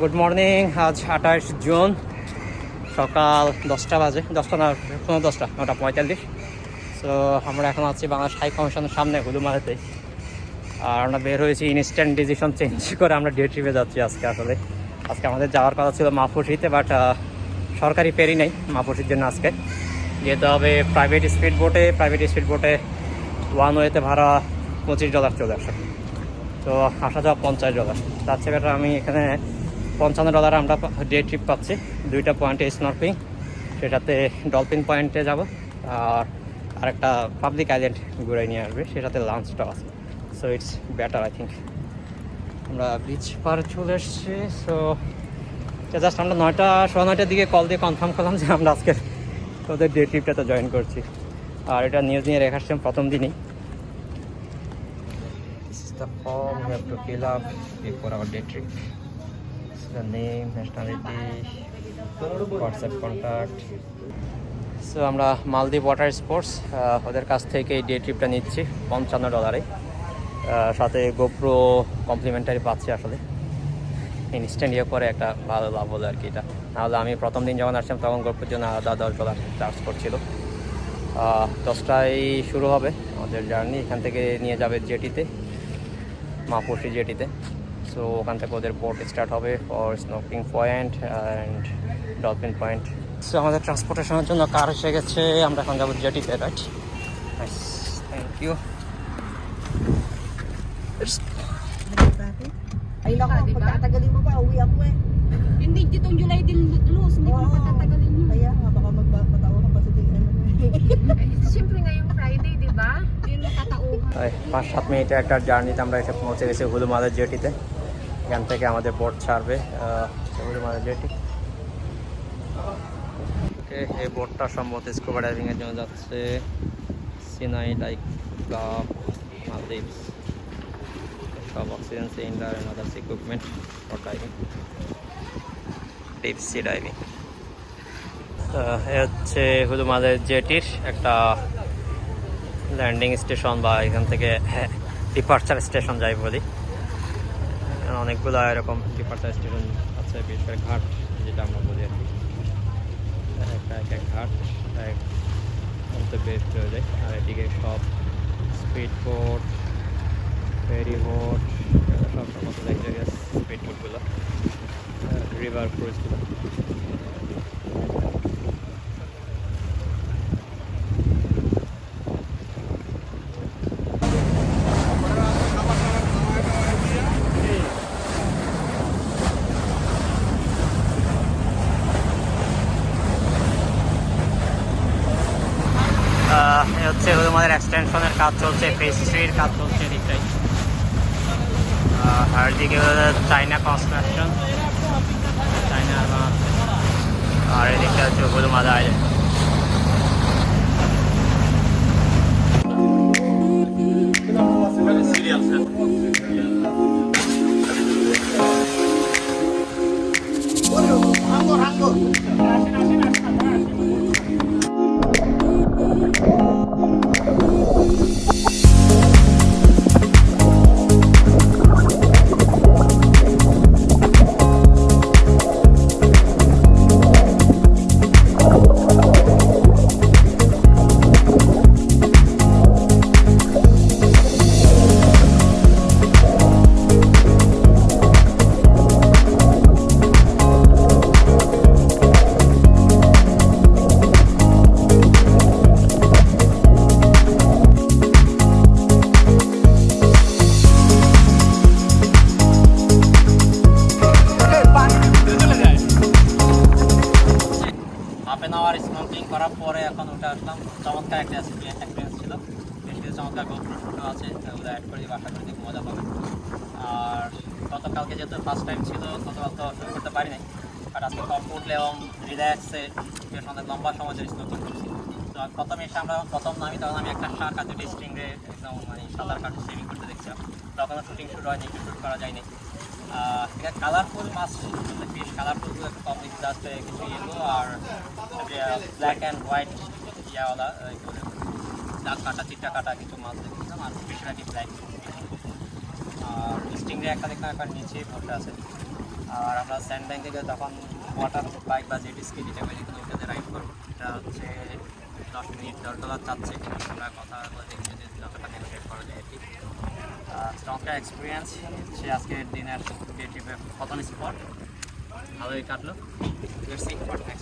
Good morning আজ আঠাশ June, সকাল দশটা বাজে, দশটা না পনেরো দশটা, নটা পঁয়তাল্লিশ। সো আমরা এখন আছি বাংলাদেশ হাই কমিশনের সামনে হুদুমারাতে। আর আমরা বের হয়েছি ইনস্ট্যান্ট ডিসিশন চেঞ্জ করে আমরা ডে ট্রিপে যাচ্ছি আজকে আসলে। আজকে আমাদের যাওয়ার কথা ছিল মাহফুসিতে বাট সরকারি ফেরি নেই মাহফুসির জন্য আজকে। যেতে হবে প্রাইভেট স্পিড বোটে প্রাইভেট স্পিড বোটে ওয়ান ওয়েতে ভাড়া পঁচিশ ডলার চলে আসে। তো আসা যাওয়া পঞ্চাশ ডলার তার চেয়ে better আমি এখানে পঞ্চান্ন ডলার আমরা ডে ট্রিপ পাচ্ছি। দুইটা পয়েন্টে স্নর্পিং সেটাতে ডলফিন পয়েন্টে যাব। আর আরেকটা পাবলিক আইল্যান্ড ঘুরে নিয়ে আসবে, সেটাতে লাঞ্চটাও আছে। So it's better I think আমরা বিচ পার চলে এসছি। সো জাস্ট আমরা নয়টা, সোয়া নয়টার দিকে কল দিয়ে কনফার্ম করলাম যে আমরা আজকে ওদের ডে ট্রিপটাতে জয়েন করছি। আর এটা নিউজ নিয়ে রেখে আসছিলাম প্রথম দিনই। The form we have to fill up before our day trip. Is the name, nationality, WhatsApp contact. So আমরা মালদ্বীপ ওয়াটার স্পোর্টস ওদের কাছ থেকে এই ডে ট্রিপটা নিচ্ছি পঞ্চান্ন ডলারে সাথে গোপ্রো কমপ্লিমেন্টারি পাচ্ছি আসলে। ইনস্ট্যান্ট ইয়ে করে একটা ভালো লাভ হলো আর কি এটা। নাহলে আমি প্রথম দিন যখন আসছিলাম তখন গোপ্রোর জন্য আলাদা দশ ডলার চার্জ করছিল। দশটায় শুরু হবে আমাদের জার্নি এখান থেকে নিয়ে যাবে জেটিতে মাপুসি জেটিতে সো ওখান থেকে ওদের বোট স্টার্ট হবে for স্নোপিং point and dolphin point so আমাদের ট্রান্সপোর্টেশনের জন্য কার এসে গেছে আমরা এখন যাব জেটিতে right thank you Ay, lako, diba? pagtatagalin mo ba? Uwi ako. Hindi, ditong July din lulus. Hindi ko Oo. patatagalin yun. Kaya পাঁচ সাত মিনিটে একটা জার্নিতে আমরা এসে পৌঁছে গেছি হুলুমাদের জেটিতে। এখান থেকে আমাদের বোট ছাড়বে আহ, হুলুমাদের জেটি। ওকে এই বোটটা সম্ভবত স্কুবা ডাইভিংয়ের জন্য যাচ্ছে সিনাই লাইক ক্লাব মালদ্বীপস সব oxygen cylinder and others equipment for diving deep sea diving এ হচ্ছে হুলুমাদের জেটির একটা ল্যান্ডিং স্টেশন বা এখান থেকে ডিপার্চার স্টেশন যাই বলি। অনেকগুলো এরকম ডিপার্চার স্টেশন আছে, বিশেষ করে ঘাট, যেটা আমরা বলি আর কি। একটা এক এক ঘাট গন্তব্যে চলে যায়। আর এদিকে সব স্পিড বোট ফেরি বোট সব সমস্ত লাক্সারিয়াস স্পিড বোটগুলো রিভার ক্রুজগুলো আহ, এ হচ্ছে আমাদের এক্সটেনশনের কাজ চলছে ফেস থ্রির কাজ চলছে এদিকটাই। আর হলো চাইনা কনস্ট্রাকশন চাইনা আর এদিকটা হচ্ছে হলো মাদা আইল্যান্ড হাফ আওয়ার স্মোকিং করার পরে এখন উঠে আসলাম। চমৎকার একটা এক্সপিরিয়েন্স ছিল। বেশ কিছু চমৎকার গোপ্রো শুটও আছে ওগুলো অ্যাড করে আশা করি দেখে মজা পাবে আর গতকালকে যেহেতু ফার্স্ট টাইম ছিল, গতকাল তো শুরু করতে পারি নাই। বাট আজকে কম উঠলে এবং রিল্যাক্সে বেশ অনেক লম্বা সময় ধরে স্মোকিং করছি। তো প্রথম এসে আমরা প্রথম নামি, তখন আমি একটা শার্ক আর দুটি স্ট্রিংরে একদম মানে সাঁতার কাটে সুইমিং করতে দেখছিলাম। তখনও শুটিং শুরু হয়নি শুট করা যায়নি। এটা কালারফুল মাছ ফিশ কালারফুল একটু কম দিচ্ছি কিছু ইয়েলো আর ব্ল্যাক অ্যান্ড হোয়াইট ইয়াওয়ালা দাগ কাটা চিট্টা কাটা কিছু মাছ দেখছিলাম, আর বেশিরভাগই ব্ল্যাক আর স্টিংরে একটা দেখলাম একবার নিচে বসে আছে। আর আমরা স্যান্ড ব্যাংকে গিয়ে তখন ওয়াটার বাইক বা জেটি স্কি যেটা বলি কোনো ওটাতে রাইড করব। এটা হচ্ছে দশ মিনিট, দশ ডলার চাচ্ছে আমরা কথা দেখছি যে যতটা নেগোসিয়েট করা যায় আর কি। এক্সপিরিয়েন্স সে আজকের দিনের ডে ট্রিপে প্রথম স্পট ভালোই কাটলো।